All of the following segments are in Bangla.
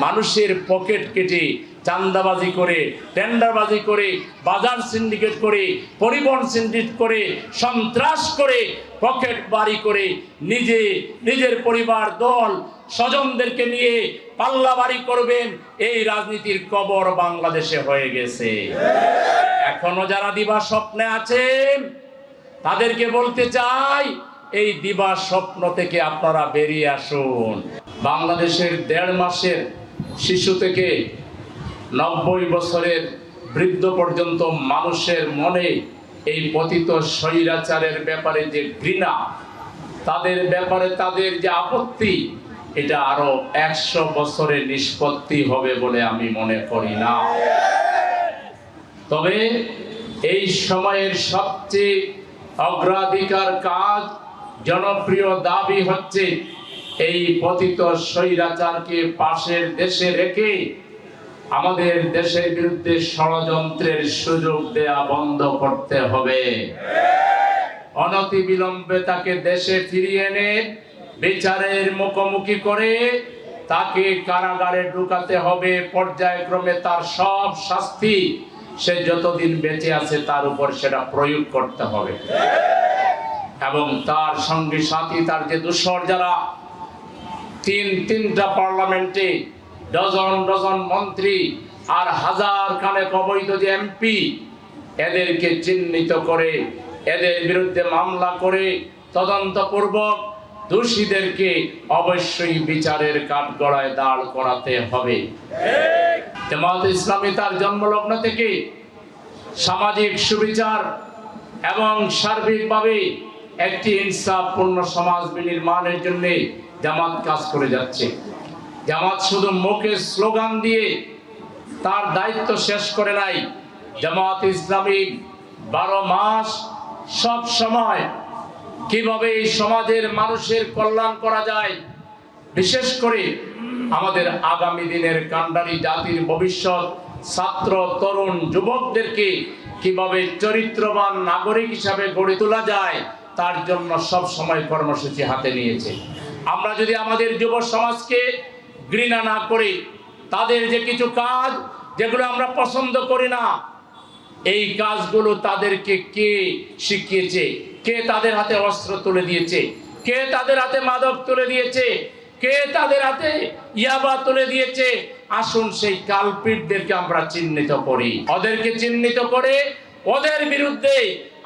মানুষের পকেট কেটে চান্দাবাজি করে, টেন্ডারবাজি করে, বাজার সিন্ডিকেট করে, পরিবহন সিন্ডিকেট করে, সন্ত্রাস করে, পকেট বাড়ি করে, নিজে, নিজের পরিবার, দল, স্বজনদেরকে নিয়ে পাল্লা বাড়ি করবেন, এই রাজনীতির কবর বাংলাদেশে হয়ে গেছে। এখনও যারা দিবা স্বপ্নে আছেন তাদেরকে বলতে চাই, এই দিবা স্বপ্ন থেকে আপনারা বেরিয়ে আসুন। বাংলাদেশের দেড় মাসের শিশু থেকে নব্বই বছরের বৃদ্ধ পর্যন্ত মানুষের মনে এই পতিত স্বৈরাচারের ব্যাপারে যে ঘৃণা, তাদের ব্যাপারে তাদের যে আপত্তি, এটা আরও একশো বছরের নিষ্পত্তি হবে বলে আমি মনে করি না। তবে এই সময়ের সবচেয়ে অগ্রাধিকার কাজ, জনপ্রিয় দাবি হচ্ছে এই পতিত স্বৈরাচারকে পাশের দেশে রেখে আমাদের দেশের বিরুদ্ধে ষড়যন্ত্রের সুযোগ দেয়া বন্ধ করতে হবে। অনতি বিলম্বে তাকে দেশে ফিরিয়ে এনে বিচারের মুখোমুখি করে তাকে কারাগারে ঢুকাতে হবে। পর্যায়ক্রমে তার সব শাস্তি সে যতদিন বেঁচে আছে তার উপর সেটা প্রয়োগ করতে হবে। এবং তার সঙ্গে সাথী, তার যে দূষর যারা তিন, তিনটা পার্লামেন্টে ডজন ডজন মন্ত্রী আর হাজার খানেক অবৈধ যে এমপি, এদেরকে চিহ্নিত করে, এদের বিরুদ্ধে মামলা করে তদন্তপূর্বক দোষীদেরকে অবশ্যই বিচারের কাঠগড়ায় দাঁড় করাতে হবে। ইসলামী তার জন্মলগ্ন থেকে সামাজিক সুবিচার এবং সার্বিকভাবে একটি ইনসাফপূর্ণ সমাজ বিনির্মাণের জন্য জামাত কাজ করে যাচ্ছে। জামাত শুধু মুখে স্লোগান দিয়ে তার দায়িত্ব শেষ করে নাই। জামাত ইসলামী বারো মাস সব সময় কীভাবে এই সমাজের মানুষের কল্যাণ করা যায়, বিশেষ করে আমাদের আগামী দিনের কান্ডারি জাতির ভবিষ্যৎ, ছাত্র, তরুণ, যুবকদেরকে কীভাবে চরিত্রবান নাগরিক হিসাবে গড়ে তোলা যায়, তার জন্য সব সময় কর্মসূচি হাতে নিয়েছে। আমরা যদি আমাদের যুব সমাজকে ঘৃণা না করি, তাদের যে কিছু কাজ যেগুলো আমরা পছন্দ করি না, এই কাজগুলো তাদেরকে কে শিখিয়েছে? কে তাদের হাতে অস্ত্র তুলে দিয়েছে? কে তাদের হাতে মাদক তুলে দিয়েছে? কে তাদের হাতে ইয়াবা তুলে দিয়েছে? আসুন সেই কালপিটদেরকে আমরা চিহ্নিত করি। ওদেরকে চিহ্নিত করে ওদের বিরুদ্ধে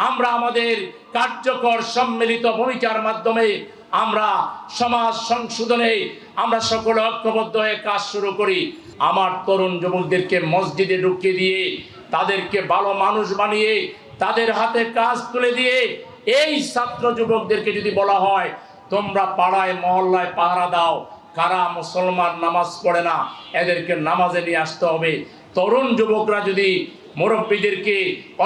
আমরা আমাদের কার্যকর সম্মিলিত ভূমিকার মাধ্যমে আমরা সমাজ সংশোধনে আমরা সকলে ঐক্যবদ্ধ হয়ে কাজ শুরু করি। আমার তরুণ যুবকদেরকে মসজিদে ঢুকিয়ে দিয়ে, তাদেরকে ভালো মানুষ বানিয়ে, তাদের হাতে কাজ তুলে দিয়ে, এই ছাত্র যুবকদেরকে যদি বলা হয়, তোমরা পাড়ায়, মহল্লায় পাহারা দাও, কারা মুসলমান নামাজ পড়ে না, এদেরকে নামাজে নিয়ে আসতে হবে। তরুণ যুবকরা যদি মুরব্বীদেরকে,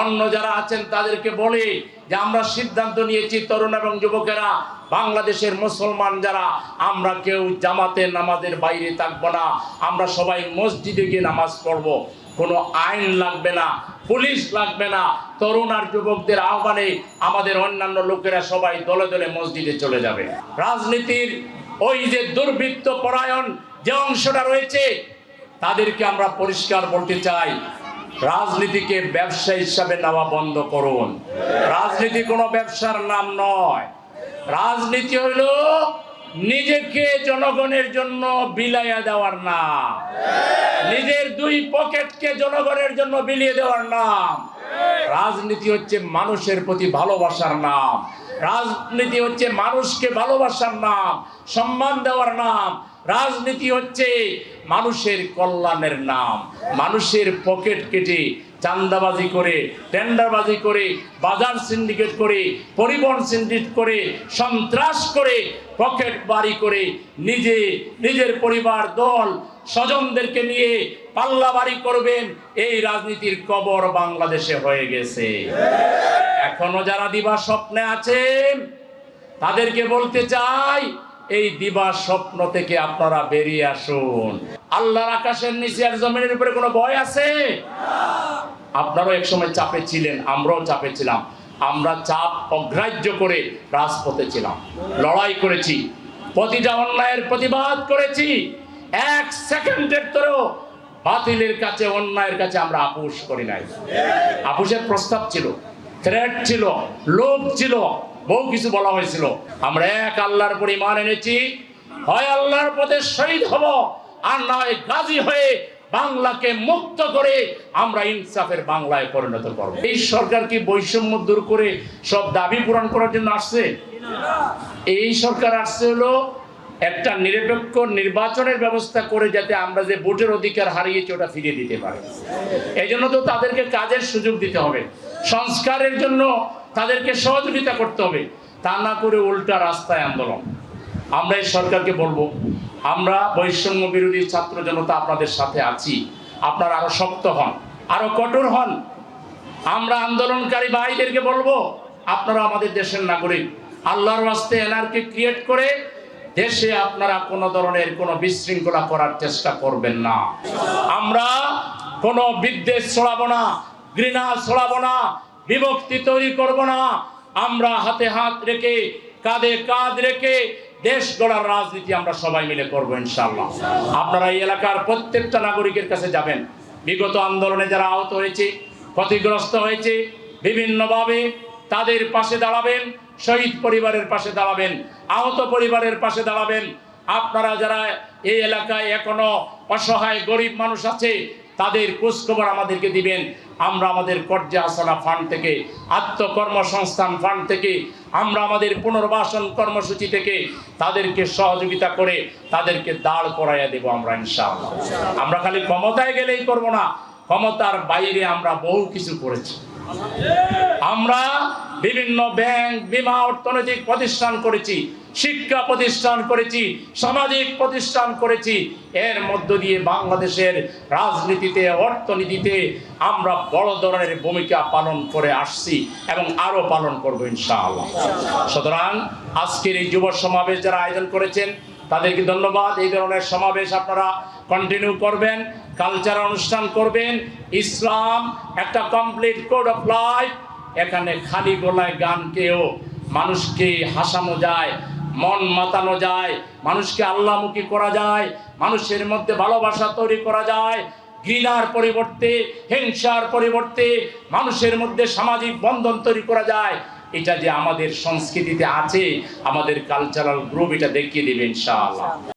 অন্য যারা আছেন তাদেরকে বলে যে, আমরা সিদ্ধান্ত নিয়েছি তরুণ এবং যুবকেরা বাংলাদেশের মুসলমান যারা, আমরা কেউ জামাতে নামাজের বাইরে থাকব না। আমরা সবাই মসজিদে গিয়ে নামাজ পড়ব। কোনো আইন লাগবে না, পুলিশ লাগবে না। তরুণ আর যুবকদের আহ্বানে আমাদের অন্যান্য লোকেরা সবাই দলে দলে মসজিদে চলে যাবে। রাজনীতির ওই যে দুর্বৃত্ত পরায়ণ যে অংশটা রয়েছে, তাদেরকে আমরা পরিষ্কার বলতে চাই, রাজনীতিকে ব্যবসা হিসাবে নেওয়া বন্ধ করুন। রাজনীতি কোনো ব্যবসার নাম নয়। রাজনীতি হইল নিজেকে জনগণের জন্য বিলাইয়া দেওয়ার নাম। নিজের দুই পকেটকে জনগণের জন্য বিলিয়ে দেওয়ার নাম। রাজনীতি হচ্ছে মানুষের প্রতি ভালোবাসার নাম। রাজনীতি হচ্ছে মানুষকে ভালোবাসার নাম, সম্মান দেওয়ার নাম। রাজনীতি হচ্ছে মানুষের কল্যাণের নাম। মানুষের পকেট কেটে চান্দাবাজি করে, টেন্ডারবাজি করে, বাজার সিন্ডিকেট করে, পরিবহন সিন্ডিকেট করে, সন্ত্রাস করে পকেট বাড়ি করে, নিজে, নিজের পরিবার, দল স্বজনদেরকে নিয়ে পাল্লা বাড়ি করবেন, এই রাজনীতির কবর বাংলাদেশে হয়ে গেছে। এখনও যারা দিবা স্বপ্নে আছেন তাদেরকে বলতে চাই, এই দিবা স্বপ্ন থেকে আপনারা বেরিয়ে আসুন। আল্লাহর আকাশের নিচে আর জমিনের উপরে কোনো ভয় আছে? আপনারাও এক সময় চাপে ছিলেন, আমরাও চাপে ছিলাম। আমরা চাপ অগ্রাহ্য করে রাজপথে ছিলাম। লড়াই করেছি, প্রতিটা অন্যায়ের প্রতিবাদ করেছি। এক সেকেন্ডের তোরেও বাতিলের কাছে, অন্যায়ের কাছে আমরা আপোষ করি নাই। আপোষের প্রস্তাব ছিল থ্রেট ছিল, লোভ ছিল, বহু কিছু বলা হয়েছিল। আমরা এক আল্লাহর উপর ইমান এনেছি, হয় আল্লাহর পথে শহীদ হব, আর নয় গাজী হয়ে বাংলাকে মুক্ত করে আমরা ইনসাফের বাংলায় পরিণত করব। এই সরকার কি বৈষম্য দূর করে সব দাবি পূরণ করার জন্য আসছে? এই সরকার আসছে হলো একটা নিরপেক্ষ নির্বাচনের ব্যবস্থা করে যাতে আমরা যে ভোটের অধিকার হারিয়েছি ওটা ফিরিয়ে দিতে পারি। এই জন্য তো তাদেরকে কাজের সুযোগ দিতে হবে। সংস্কারের জন্য তাদেরকে সহযোগিতা করতে হবে। তা না করে উল্টা রাস্তায় আন্দোলন। আমরা এই সরকারকে বলব, আমরা বৈষম্য বিরোধী ছাত্র জনতা আপনাদের সাথে আছি। আপনারা আরও শক্ত হন, আরও কঠোর হন। আমরা আন্দোলনকারী ভাইদেরকে বলব, আপনারা আমাদের দেশের নাগরিক। আল্লাহর ওয়াস্তে এনআরকে ক্রিয়েট করে দেশে আপনারা কোনো ধরনের কোনো বিশৃঙ্খলা করার চেষ্টা করবেন না। আমরা কোনো বিদ্বেষ ছড়াবো না, ঘৃণা ছড়াবো না, বিভক্তি তৈরি করব না। আমরা হাতে হাত রেখে, কাঁধে কাঁধ রেখে দেশ গড়ার রাজনীতি আমরা সবাই মিলে করব ইনশাল্লাহ আপনারা এই এলাকার প্রত্যেকটা নাগরিকের কাছে যাবেন। বিগত আন্দোলনে যারা আহত হয়েছে, ক্ষতিগ্রস্ত হয়েছে, বিভিন্নভাবে তাদের পাশে দাঁড়াবেন। শহীদ পরিবারের পাশে দাঁড়াবেন, আহত পরিবারের পাশে দাঁড়াবেন। আপনারা যারা এই এলাকায় এখনও অসহায়, গরিব মানুষ আছে, তাদের খোঁজখবর আমাদেরকে দিবেন। আমরা আমাদের কর্জা আসানা ফান্ড থেকে, আত্মকর্মসংস্থান ফান্ড থেকে, আমরা আমাদের পুনর্বাসন কর্মসূচি থেকে তাদেরকে সহযোগিতা করে তাদেরকে দাঁড় করাইয়া দেব আমরা ইনশাআল্লাহ। আমরা খালি ক্ষমতায় গেলেই করব না, ক্ষমতার বাইরে আমরা বহু কিছু করেছি। আমরা বিভিন্ন ব্যাংক, বিমা, অর্থনৈতিক প্রতিষ্ঠান করেছি, শিক্ষা প্রতিষ্ঠান করেছি, সামাজিক প্রতিষ্ঠান করেছি। এর মধ্য দিয়ে বাংলাদেশের রাজনীতিতে, অর্থনীতিতে আমরা বড় ধরনের ভূমিকা পালন করে আসছি এবং আরও পালন করব ইনশাআল্লাহ। সুতরাং আজকের এই যুব সমাবেশ যারা আয়োজন করেছেন, তাদেরকে ধন্যবাদ। এই ধরনের সমাবেশ আপনারা কন্টিনিউ করবেন কালচার অনুষ্ঠান করবেন, ইসলাম, একটা কমপ্লিট কোড অফ লাইফ এখানে খালি গলায় গান কেও মানুষকে হাসানো যায়, মন মাতানো যায়, মানুষকে আল্লাহমুখী করা যায়, মানুষের মধ্যে ভালোবাসা তৈরি করা যায়, ঘৃণার পরিবর্তে, হিংসার পরিবর্তে, মানুষের মধ্যে সামাজিক বন্ধন তৈরি করা যায়। এটা যে আমাদের সংস্কৃতিতে আছে, আমাদের কালচারাল গ্রুপ এটা দেখিয়ে দেবে ইনশাআল্লাহ।